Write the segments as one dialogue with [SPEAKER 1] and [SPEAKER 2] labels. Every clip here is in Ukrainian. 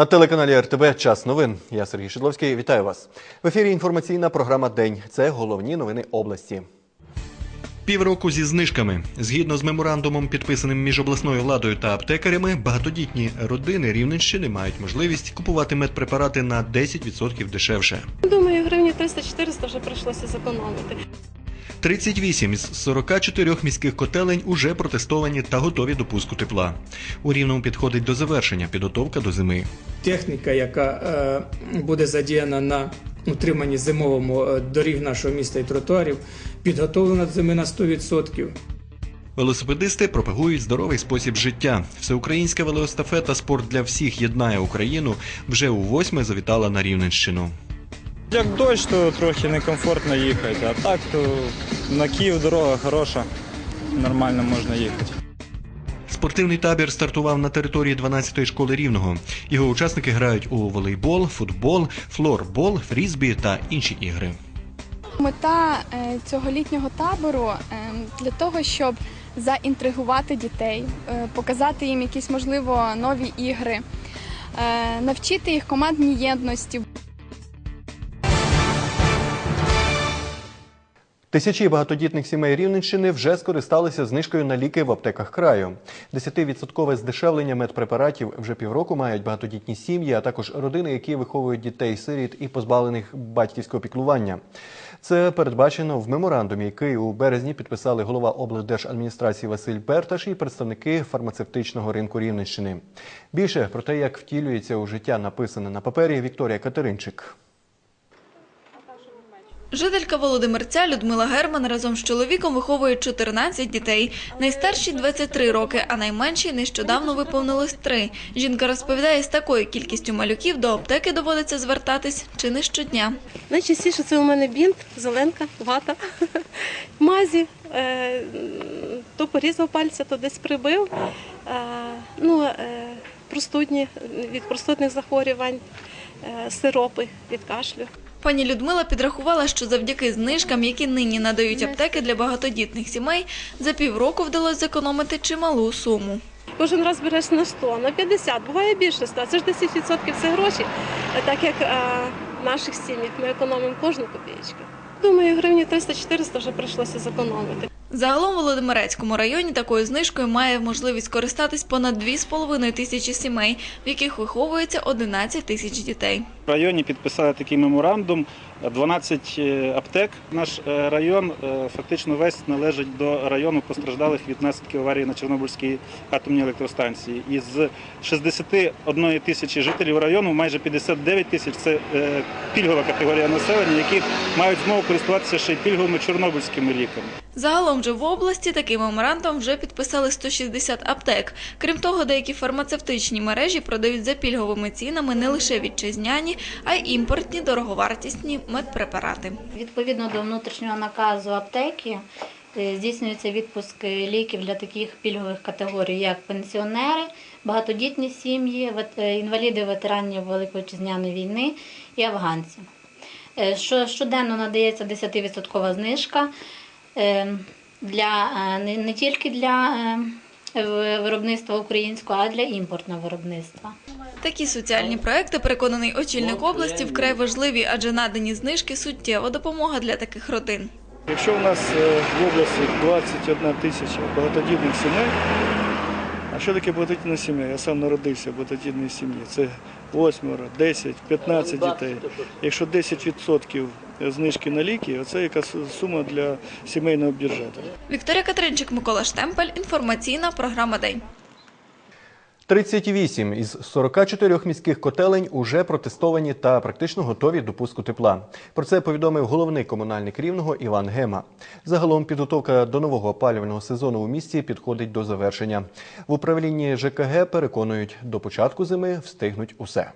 [SPEAKER 1] На телеканалі РТБ Час новин. Я Сергій Шидловський. Вітаю вас. В ефірі інформаційна програма День. Це головні новини області. Півроку зі знижками. Згідно з меморандумом, підписаним між обласною владою та аптекарями, багатодітні родини Рівненщини мають можливість купувати медпрепарати на 10% дешевше.
[SPEAKER 2] Думаю, гривні 300-400 вже прийшлося зекономити.
[SPEAKER 1] 38 із 44 міських котелень уже протестовані та готові до пуску тепла. У рівному підходить до завершення підготовка до зими.
[SPEAKER 3] техніка, яка е, буде задіяна на утриманні зимовому е, доріг нашого міста і тротуарів, підготовлена до зими на 100%.
[SPEAKER 1] Велосипедисти пропагують здоровий спосіб життя. Всеукраїнська велоестафета Спорт для всіх єднає Україну вже у восьме завітала на Рівненщину.
[SPEAKER 4] Як дощ, то трохи некомфортно їхати, а так то на Київ дорога хороша, нормально можна їхати.
[SPEAKER 1] Спортивний табір стартував на території 12-ї школи рівного. Його учасники грають у волейбол, футбол, флорбол, фрізбі та інші ігри.
[SPEAKER 5] Мета е, цього літнього табору е, для того, щоб заінтригувати дітей, е, показати їм якісь можливо нові ігри, навчити їх командній єдності.
[SPEAKER 1] Тисячі багатодітних сімей Рівненщини вже скористалися знижкою на ліки в аптеках краю. 10% здешевлення медпрепаратів вже півроку мають багатодітні сім'ї, а також родини, які виховують дітей сиріт і позбавлених батьківського піклування. Це передбачено в меморандумі, який у березні підписали голова облдержадміністрації Василь Берташ і представники фармацевтичного ринку Рівненщини. Більше про те, як втілюється у життя написане на папері, Вікторія Катеринчик.
[SPEAKER 6] Жителька Володимирця Людмила Герман разом з чоловіком виховує 14 дітей. Найстаршій 23 роки, а найменшій нещодавно виповнилось 3. Жінка розповідає, з такою кількістю малюків до аптеки доводиться звертатись чи не щодня.
[SPEAKER 2] Найчастіше це у мене бінт, зеленка, вата, мазі. Е, то порізав пальця, то десь прибив. Е, ну, е, простудні від простудних захворювань, сиропи від кашлю.
[SPEAKER 6] Пані Людмила підрахувала, що завдяки знижкам, які нині надають аптеки для багатодітних сімей, за півроку вдалося зекономити чималу суму.
[SPEAKER 2] Кожен раз береш на 100, на 50, буває більше 100. Це ж 10% це гроші. Так як в наших сім'ях ми економимо кожну копієчку. Думаю, гривні 300-400 вже прийшлося зекономити.
[SPEAKER 6] Загалом у Володимирецькому районі такою знижкою має можливість користатись понад 2,5 тисячі сімей, в яких виховується 11 тисяч дітей.
[SPEAKER 4] В районі підписали такий меморандум. 12 е, аптек. Наш е, район е, фактично весь належить до району постраждалих від наслідків аварії на Чорнобильській атомній електростанції. Із 61 тисячі жителів району майже 59 тисяч це пільгова категорія населення, які мають змогу користуватися ще й пільговими чорнобильськими ліками.
[SPEAKER 6] Загалом же в області такий меморандум вже підписали 160 аптек. Крім того, деякі фармацевтичні мережі продають за пільговими цінами не лише вітчизняні, а й імпортні дороговартісні медпрепарати.
[SPEAKER 7] Відповідно до внутрішнього наказу аптеки е, здійснюється відпуск ліків для таких пільгових категорій, як пенсіонери, багатодітні сім'ї, е, інваліди ветеранів Великої Вітчизняної війни і афганці. Е, Що щоденно надається 10% знижка е, для е, не, не тільки для е, виробництва українського, а для імпортного виробництва.
[SPEAKER 6] Такі соціальні проекти, переконаний очільник області, вкрай важливі, адже надані знижки суттєва допомога для таких родин.
[SPEAKER 8] Якщо у нас е, в області 21 тисяча багатодітних сімей, а що таке багатодітна сім'я? Я сам народився в багатодітній сім'ї. Це 8, 10, 15 дітей. Якщо 10% знижки на ліки, оце яка сума для сімейного бюджету.
[SPEAKER 6] Вікторія Катеринчик, Микола Штемпель. Інформаційна програма День.
[SPEAKER 1] 38 із 44 міських котелень уже протестовані та практично готові до пуску тепла. Про це повідомив головний комунальник рівного Іван Гема. Загалом підготовка до нового опалювального сезону у місті підходить до завершення. В управлінні ЖКГ переконують, до початку зими встигнуть усе.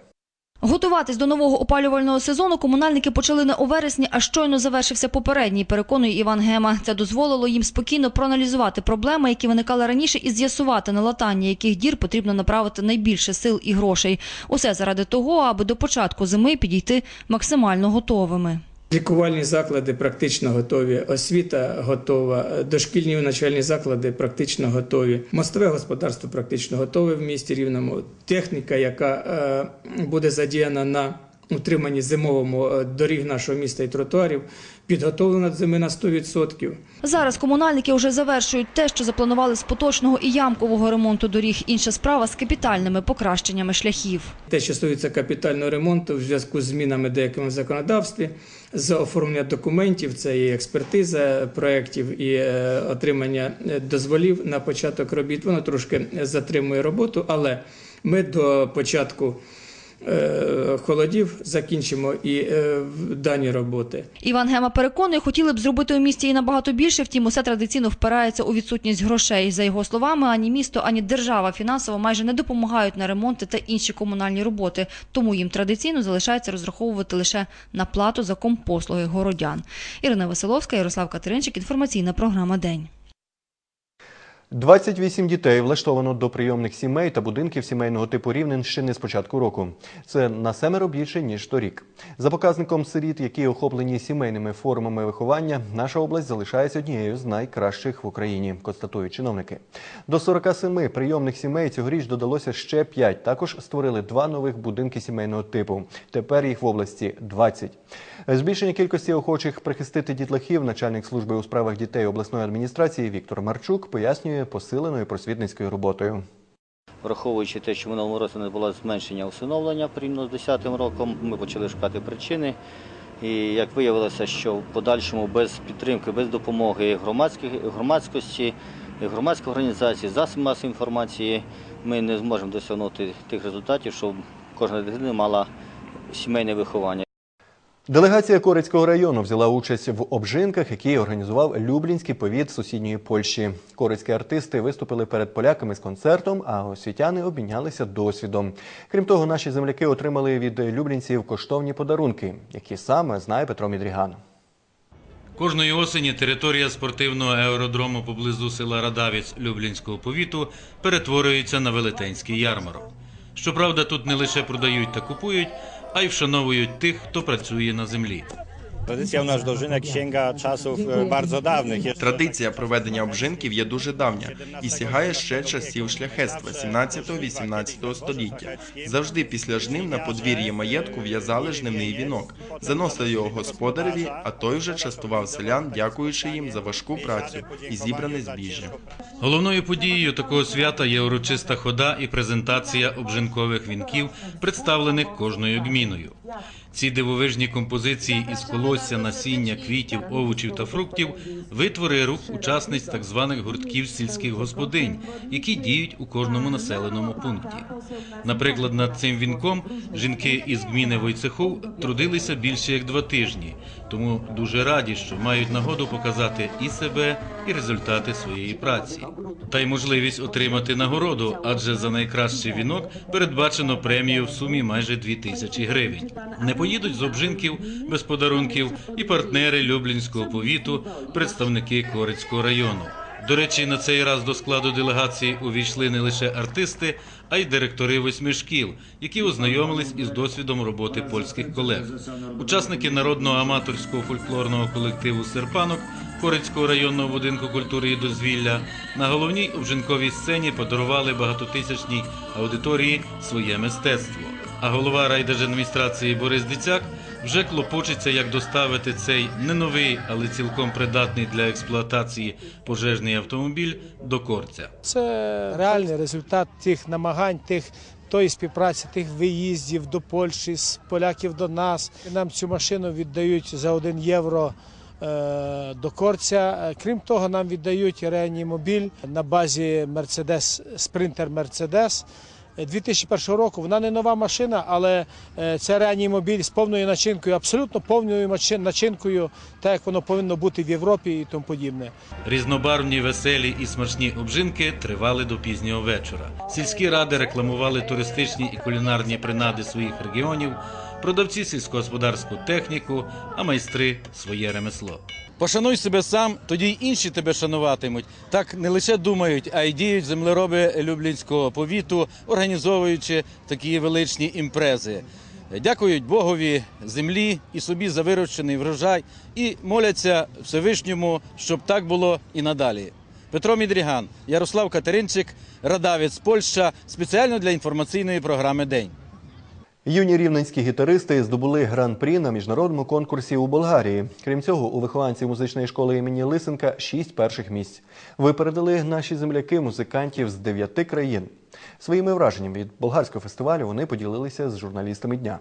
[SPEAKER 9] Готуватись до нового опалювального сезону комунальники почали не у вересні, а щойно завершився попередній, переконує Іван Гема. Це дозволило їм спокійно проаналізувати проблеми, які виникали раніше, і з'ясувати на латання, яких дір потрібно направити найбільше сил і грошей. Усе заради того, аби до початку зими підійти максимально готовими.
[SPEAKER 8] Лікувальні заклади практично готові, освіта готова, дошкільні навчальні заклади практично готові, мостове господарство практично готове в місті Рівному. Техніка, яка е, буде задіяна на утриманні зимовому е, доріг нашого міста і тротуарів, підготовлена зими на 100%.
[SPEAKER 9] Зараз комунальники вже завершують те, що запланували з поточного і ямкового ремонту доріг. Інша справа з капітальними покращеннями шляхів.
[SPEAKER 8] Те, що стосується капітального ремонту в зв'язку з змінами деякими в законодавстві, з оформлення документів, це і експертиза проєктів, і е, отримання е, дозволів на початок робіт. Воно трошки затримує роботу, але ми до початку холодів закінчимо і е, дані роботи.
[SPEAKER 9] Іван Гема переконує, хотіли б зробити у місті і набагато більше, втім усе традиційно впирається у відсутність грошей. За його словами, ані місто, ані держава фінансово майже не допомагають на ремонти та інші комунальні роботи, тому їм традиційно залишається розраховувати лише на плату за компослуги городян. Ірина Василовська, Ярослав Катеринчик, інформаційна програма День.
[SPEAKER 1] 28 дітей влаштовано до прийомних сімей та будинків сімейного типу Рівненщини з початку року. Це на семеро більше ніж торік. За показником сиріт, які охоплені сімейними формами виховання, наша область залишається однією з найкращих в Україні, констатують чиновники. До 47 прийомних сімей цьогоріч додалося ще 5. Також створили два нових будинки сімейного типу. Тепер їх в області 20. Збільшення кількості охочих прихистити дітлахів начальник служби у справах дітей обласної адміністрації Віктор Марчук пояснює посиленою просвітницькою роботою.
[SPEAKER 10] Враховуючи те, що в минулому році не було зменшення усиновлення порівняно з 2010 роком, ми почали шукати причини. І як виявилося, що в подальшому без підтримки, без допомоги громадськості, громадських організацій, засобів масової інформації, ми не зможемо досягнути тих результатів, щоб кожна дитина мала сімейне виховання.
[SPEAKER 1] Делегація Корецького району взяла участь в обжинках, які організував Люблінський повіт сусідньої Польщі. Корецькі артисти виступили перед поляками з концертом, а освітяни обмінялися досвідом. Крім того, наші земляки отримали від люблінців коштовні подарунки, які саме знає Петро Мідріган.
[SPEAKER 11] Кожної осені територія спортивного аеродрому поблизу села Радавець Люблінського повіту перетворюється на велетенський ярмарок. Щоправда, тут не лише продають та купують, а й вшановують тих, хто працює на землі.
[SPEAKER 12] Tradycja u nas dożynek sięga czasów bardzo dawnych.
[SPEAKER 13] Традиція проведення обжинків є дуже давня і сягає ще часів шляхетства 17-18 століття. Завжди після жнив на подвір'ї маєтку в'язали жнивний вінок, заносили його господареві, а той вже частував селян, дякуючи їм за важку працю і зібране збіжжя.
[SPEAKER 11] Головною подією такого свята є урочиста хода і презентація обжинкових вінків, представлених кожною гміною. Ці дивовижні композиції із колосся, насіння, квітів, овочів та фруктів витвори рух учасниць так званих гуртків сільських господинь, які діють у кожному населеному пункті. Наприклад, над цим вінком жінки із гміни Войцехов трудилися більше як два тижні, тому дуже раді, що мають нагоду показати і себе, і результати своєї праці. Та й можливість отримати нагороду, адже за найкращий вінок передбачено премію в сумі майже 2 тисячі гривень. Не поїдуть з обжинків без подарунків і партнери Люблінського повіту, представники Корицького району. До речі, на цей раз до складу делегації увійшли не лише артисти, а й директори восьми шкіл, які ознайомились із досвідом роботи польських колег. Учасники народного аматорського фольклорного колективу Серпанок Корицького районного будинку культури і дозвілля на головній обжинковій сцені подарували багатотисячній аудиторії своє мистецтво. А голова райдержадміністрації Борис Дицяк вже клопочеться, як доставити цей не новий, але цілком придатний для експлуатації пожежний автомобіль до корця.
[SPEAKER 14] Це реальний результат тих намагань, тих тої співпраці, тих виїздів до Польщі, з поляків до нас. Нам цю машину віддають за 1 євро. е, До корця. Е, Крім того, нам віддають реанімобіль на базі Мерседес Спринтер Мерседес 2001 року. Вона не нова машина, але це це реанімобіль з повною начинкою, абсолютно повною начинкою, так як воно повинно бути в Європі і тому подібне.
[SPEAKER 11] Різнобарвні, веселі і смачні обжинки тривали до пізнього вечора. Сільські ради рекламували туристичні і кулінарні принади своїх регіонів, продавці сільськогосподарську техніку, а майстри своє ремесло.
[SPEAKER 15] Пошануй себе сам, тоді й інші тебе шануватимуть. Так не лише думають, а й діють землероби Люблінського повіту, організовуючи такі величні імпрези. дякують Богові, землі і собі за вирощений врожай і моляться Всевишньому, щоб так було і надалі. Петро Мідріган, Ярослав Катеринчик, Радавець, Польща спеціально для інформаційної програми День.
[SPEAKER 1] Юні рівненські гітаристи здобули гран-прі на міжнародному конкурсі у Болгарії. Крім цього, у вихованців музичної школи імені Лисенка шість перших місць. Випередили наші земляки музикантів з дев'яти країн. Своїми враженнями від болгарського фестивалю вони поділилися з журналістами дня.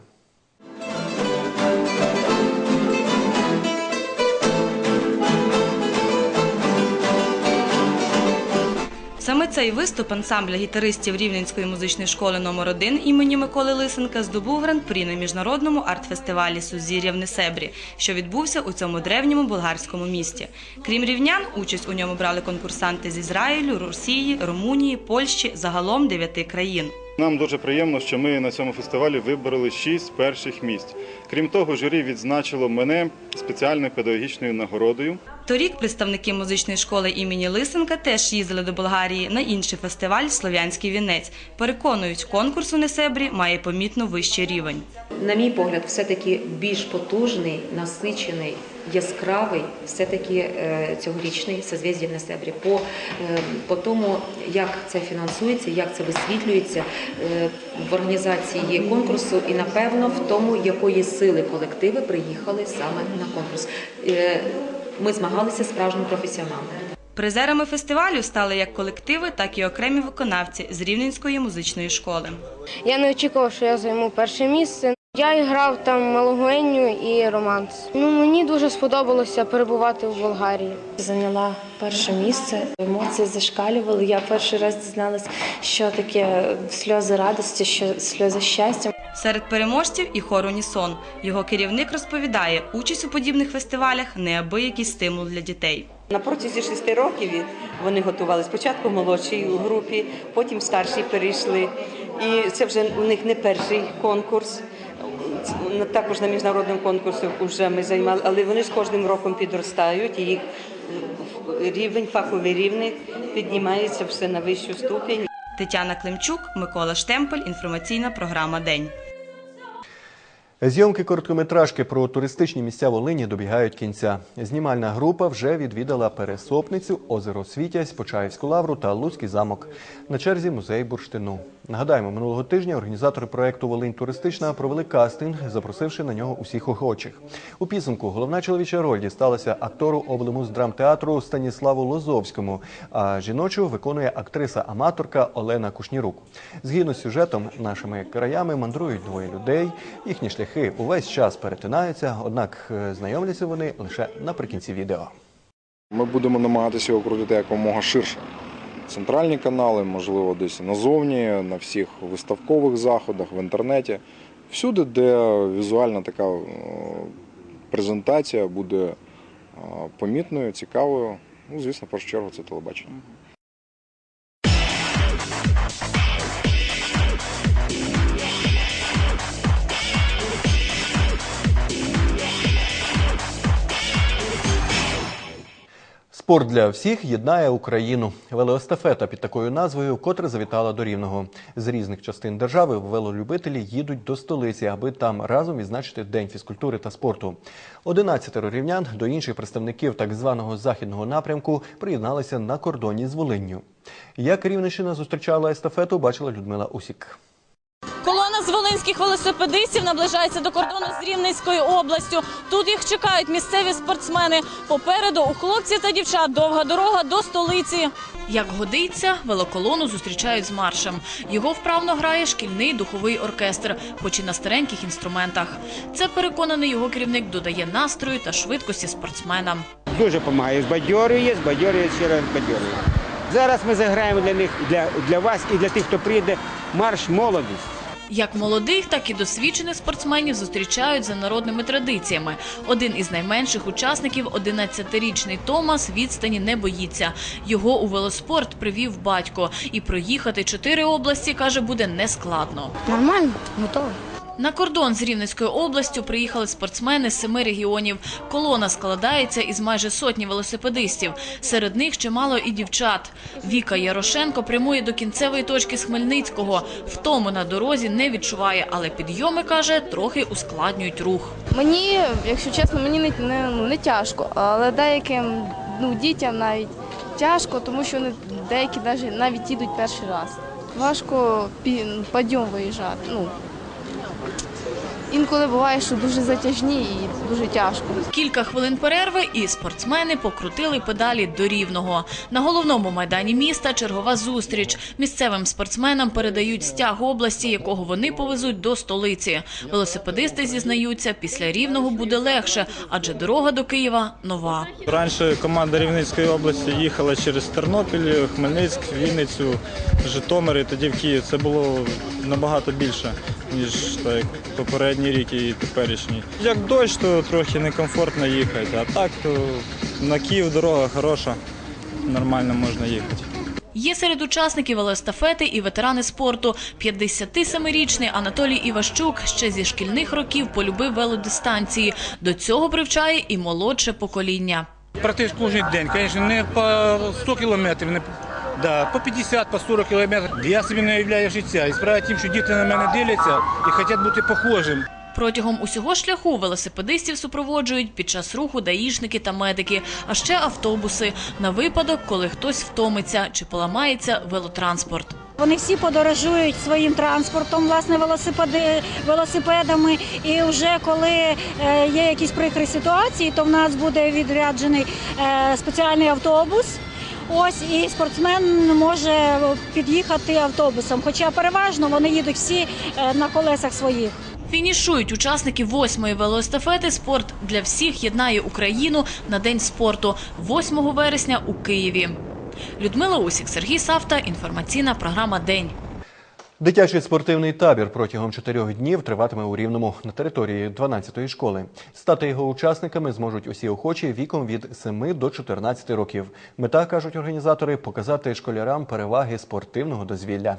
[SPEAKER 6] Цей виступ ансамбля гітаристів Рівненської музичної школи номер 1 імені Миколи Лисенка здобув гран-прі на міжнародному арт-фестивалі Сузір'я в Несебрі, що відбувся у цьому древньому болгарському місті. Крім рівнян, участь у ньому брали конкурсанти з Ізраїлю, Росії, Румунії, Польщі, загалом дев'яти країн.
[SPEAKER 16] Нам дуже приємно, що ми на цьому фестивалі вибороли шість перших місць. Крім того, журі відзначило мене спеціальною педагогічною нагородою.
[SPEAKER 6] Торік представники музичної школи імені Лисенка теж їздили до Болгарії на інший фестиваль Слов'янський вінець. Переконують, конкурс у Несебрі має помітно вищий рівень.
[SPEAKER 17] На мій погляд, все-таки більш потужний, насичений, яскравий, все-таки е, цьогорічний созвіздя в Несебрі. По, е, по тому, як це фінансується, як це висвітлюється е, в організації конкурсу, і напевно в тому, якої сили колективи приїхали саме на конкурс. Ми змагалися справжнім професіоналом.
[SPEAKER 6] Призерами фестивалю стали як колективи, так і окремі виконавці з Рівненської музичної школи.
[SPEAKER 18] Я не очікував, що я займу перше місце. Я грав там Малогуенню і романс. Ну мені дуже сподобалося перебувати в Болгарії.
[SPEAKER 19] Зайняла перше місце. Емоції зашкалювали. Я перший раз дізналась, що таке сльози радості, що сльози щастя.
[SPEAKER 6] Серед переможців і хор Унісон. Його керівник розповідає, участь у подібних фестивалях неабиякий стимул для дітей.
[SPEAKER 20] На протязі шести років вони готували спочатку в молодшій групі, потім старші перейшли. І це вже у них не перший конкурс. Також на міжнародному конкурсі вже ми займали, але вони з кожним роком підростають і їх рівень, фаховий рівень піднімається все на вищу ступінь.
[SPEAKER 6] Тетяна Климчук, Микола Штемпель. Інформаційна програма День.
[SPEAKER 1] Зйомки короткометражки про туристичні місця Волині добігають кінця. Знімальна група вже відвідала Пересопницю, озеро Світязь, Почаївську лавру та Луцький замок. На черзі музей бурштину. Нагадаємо, минулого тижня організатори проекту Волинь туристична провели кастинг, запросивши на нього усіх охочих. У підсумку головна чоловіча роль дісталася актору облиму з драмтеатру Станіславу Лозовському. А жіночу виконує актриса-аматорка Олена Кушнірук. Згідно з сюжетом, нашими краями мандрують двоє людей. Їхні шляхи увесь час перетинаються, однак е, знайомляться вони лише наприкінці відео.
[SPEAKER 21] Ми будемо намагатися його крутити якомога ширше. Центральні канали, можливо, десь назовні, на всіх виставкових заходах, в інтернеті. Всюди, де візуальна така е, презентація буде е, помітною, цікавою. Ну, звісно, в першу чергу це телебачення.
[SPEAKER 1] Спорт для всіх єднає Україну. Велоестафета під такою назвою, котре завітала до Рівного. З різних частин держави велолюбителі їдуть до столиці, аби там разом відзначити День фізкультури та спорту. 11 рівнян до інших представників так званого західного напрямку приєдналися на кордоні з Волинню. Як Рівненщина зустрічала естафету, бачила Людмила Усік.
[SPEAKER 22] З волинських велосипедистів наближається до кордону з Рівненською областю. Тут їх чекають місцеві спортсмени. Попереду у хлопців та дівчат довга дорога до столиці. Як годиться, велоколону зустрічають з маршем. Його вправно грає шкільний духовий оркестр, хоч і на стареньких інструментах. Це переконаний його керівник додає настрою та швидкості спортсменам.
[SPEAKER 23] Дуже допомагає, збадьорює, збадьорює, ще раз збадьорює. Зараз ми заграємо для них, для, для вас і для тих, хто прийде, марш молодість.
[SPEAKER 22] Як молодих, так і досвідчених спортсменів зустрічають за народними традиціями. Один із найменших учасників, 11-річний Томас, відстані не боїться. Його у велоспорт привів батько. І проїхати чотири області, каже, буде нескладно.
[SPEAKER 18] Нормально, готовий.
[SPEAKER 22] На кордон з Рівненською областю приїхали спортсмени з семи регіонів. Колона складається із майже сотні велосипедистів. Серед них чимало і дівчат. Віка Ярошенко прямує до кінцевої точки з Хмельницького. Втому на дорозі не відчуває, але підйоми, каже, трохи ускладнюють рух.
[SPEAKER 24] Мені, якщо чесно, мені не, не, ну, не тяжко, але деяким ну, дітям навіть тяжко, тому що деякі навіть, навіть їдуть перший раз. Важко пі- підйом виїжджати. Ну, інколи буває, що дуже затяжні і дуже тяжко.
[SPEAKER 22] Кілька хвилин перерви і спортсмени покрутили педалі до рівного. На головному майдані міста чергова зустріч. Місцевим спортсменам передають стяг області, якого вони повезуть до столиці. Велосипедисти зізнаються, після рівного буде легше, адже дорога до Києва нова.
[SPEAKER 25] Раніше команда Рівненської області їхала через Тернопіль, Хмельницьк, Вінницю, Житомир і тоді в Київ. Це було набагато більше, ніж так, попередній рік і теперішній. Як дощ, то трохи некомфортно їхати, а так то на Київ дорога хороша, нормально можна їхати.
[SPEAKER 22] Є серед учасників велоестафети і ветерани спорту. 57-річний Анатолій Іващук ще зі шкільних років полюбив велодистанції. До цього привчає і молодше покоління.
[SPEAKER 26] Практично кожен день, звісно, не по 100 кілометрів, не да, по 50, по 40 кілометрів. Я собі не уявляю життя. І справа тим, що діти на мене дивляться і хочуть бути похожим.
[SPEAKER 22] Протягом усього шляху велосипедистів супроводжують під час руху даїшники та медики, а ще автобуси на випадок, коли хтось втомиться чи поламається велотранспорт.
[SPEAKER 27] Вони всі подорожують своїм транспортом, власне, велосипеди, велосипедами. І вже коли е, є якісь прикрі ситуації, то в нас буде відряджений е, спеціальний автобус. Ось і спортсмен може під'їхати автобусом. Хоча переважно вони їдуть всі е, на колесах своїх.
[SPEAKER 22] Фінішують учасники восьмої велоестафети «Спорт для всіх єднає Україну» на День спорту 8 вересня у Києві. Людмила Усік, Сергій Савта. Інформаційна програма «День».
[SPEAKER 1] Дитячий спортивний табір протягом чотирьох днів триватиме у Рівному на території 12-ї школи. Стати його учасниками зможуть усі охочі віком від 7 до 14 років. Мета, кажуть організатори, показати школярам переваги спортивного дозвілля.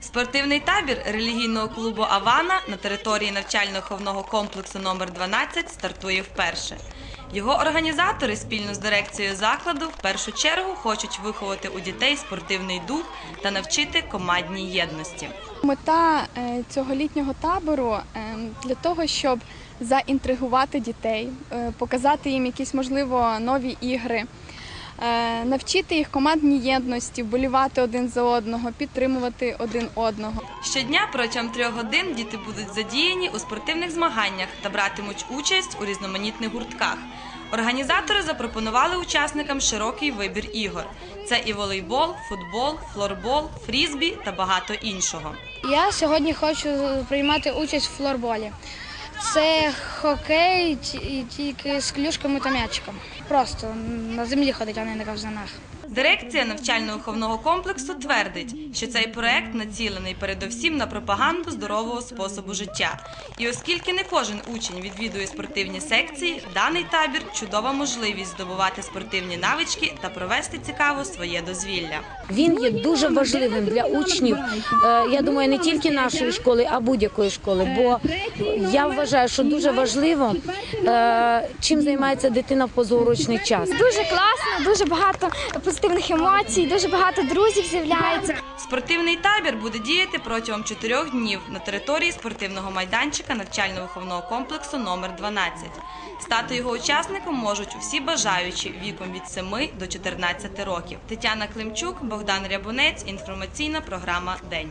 [SPEAKER 6] Спортивний табір релігійного клубу Авана на території навчально-ховного комплексу номер 12 стартує вперше. Його організатори спільно з дирекцією закладу в першу чергу хочуть виховати у дітей спортивний дух та навчити командній єдності.
[SPEAKER 5] Мета е, цього літнього табору е, для того, щоб заінтригувати дітей, е, показати їм якісь можливо нові ігри, навчити їх командній єдності, вболівати один за одного, підтримувати один одного.
[SPEAKER 6] Щодня протягом трьох годин діти будуть задіяні у спортивних змаганнях та братимуть участь у різноманітних гуртках. Організатори запропонували учасникам широкий вибір ігор: це і волейбол, футбол, флорбол, фрізбі та багато іншого.
[SPEAKER 18] Я сьогодні хочу приймати участь в флорболі. Це хокей ті- тільки з клюшками та м'ячиком. Просто на землі ходить, а не на ковзанах.
[SPEAKER 6] Дирекція навчально-виховного комплексу твердить, що цей проект націлений передовсім на пропаганду здорового способу життя. І оскільки не кожен учень відвідує спортивні секції, даний табір чудова можливість здобувати спортивні навички та провести цікаво своє дозвілля.
[SPEAKER 28] Він є дуже важливим для учнів. е, Я думаю, не тільки нашої школи, а будь-якої школи. Бо я вважаю, що дуже важливо, е, чим займається дитина в позаурочний час.
[SPEAKER 29] Дуже класно, дуже багато позитивних емоцій, дуже багато друзів з'являється.
[SPEAKER 6] Спортивний табір буде діяти протягом чотирьох днів на території спортивного майданчика навчально-виховного комплексу номер 12. Стати його учасником можуть усі бажаючі віком від 7 до 14 років. Тетяна Климчук, Богдан Рябунець, інформаційна програма День.